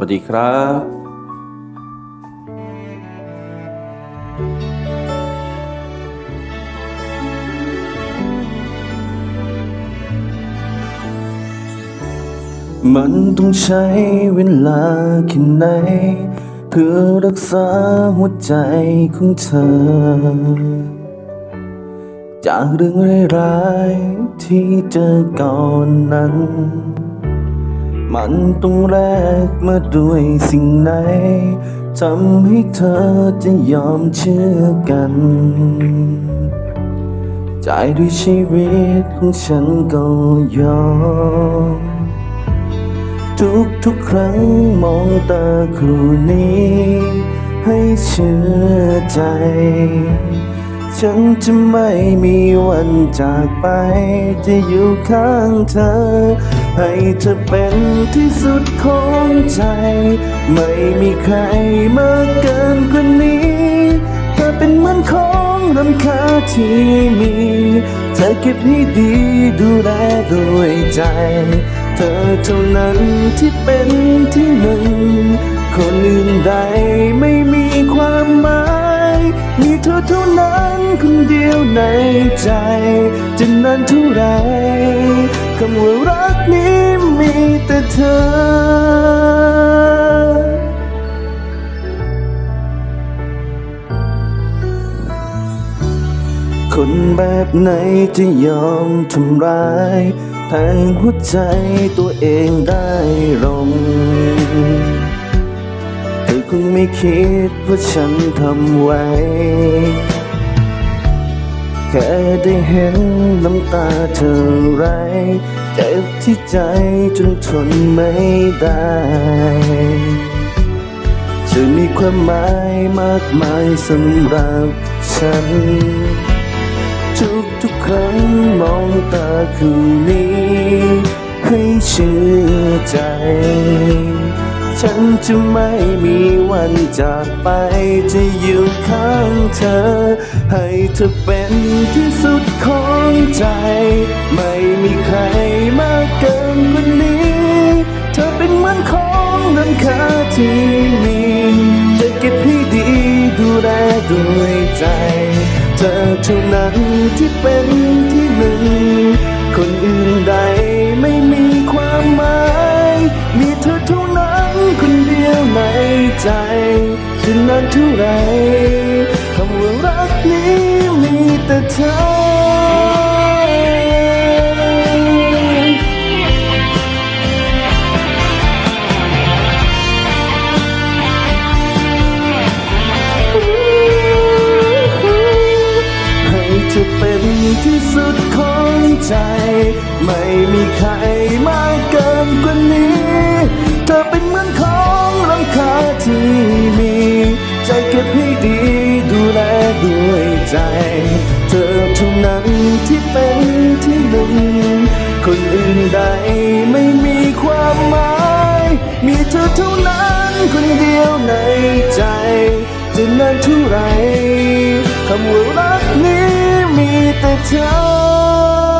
วัสดีครับมันต้องใช้เวลาแค่ไหน เพื่อรักษาหัวใจของเธอ จากเรื่องร้ายๆที่เจอก่อนนั้น มันต้องแลกมาด้วยสิ่งไหนทำให้เธอจะยอมเชื่อกันจ่ายด้วยชีวิตของฉันก็ยอม ทุกทุกครั้งมองตาคู่นี้ ให้เชื่อใจ ฉันจะไม่มีวันจากไป จะอยู่ข้างเธอ ให้เธอเป็นที่สุดของใจ ไม่มีใครมากเกินกว่านี้เธอเป็นเหมือนของรำค่าที่มี เธอเก็บให้ดีดูแลด้วยใจ เธอเท่านั้นที่เป็นที่หนึ่ง คนอื่นใดไม่มีความหมาย มีเธอเท่านั้นคนเดียวในใจ จะนานเท่าไร ธอ คนแบบไหนจะยอมทำร้ายแทงหัวใจตัวเองได้ลงเธอคงไม่คิดว่าฉันทำไว้ แค่ได้เห็นน้ำตาเธอไรเจ็บที่ใจจนทนไม่ได้จะมีความหมายมากมายสำหรับฉัน ทุกทุกครั้งมองตาคู่นี้ ให้เชื่อใจ ฉันจะไม่มีวันจากไป จะอยู่ข้างเธอ ให้เธอเป็นที่สุดของใจ ไม่มีใครมากเกินกว่านี้ เธอเป็นเหมือนของน้ำค่าที่มีจะเก็บให้ดีดูแลด้วยใจ เธอเท่านั้นที่เป็นที่หนึ่ง คนอื่นใด ท่าไรคำว่ารักนี้มีแต่เธอ ให้เธอเป็นที่สุดของใจ ไม่มีใครมากเกินกว่านี้ เธอเป็นเหมือนของรำคาที่มี ใจเก็บให้ดีดูแลด้วยใจ เธอเท่านั้นที่เป็นที่หนึ่ง คนอื่นใดไม่มีความหมาย มีเธอเท่านั้นคนเดียวในใจ จะนานเท่าไรคำว่ารักนี้มีแต่เธอ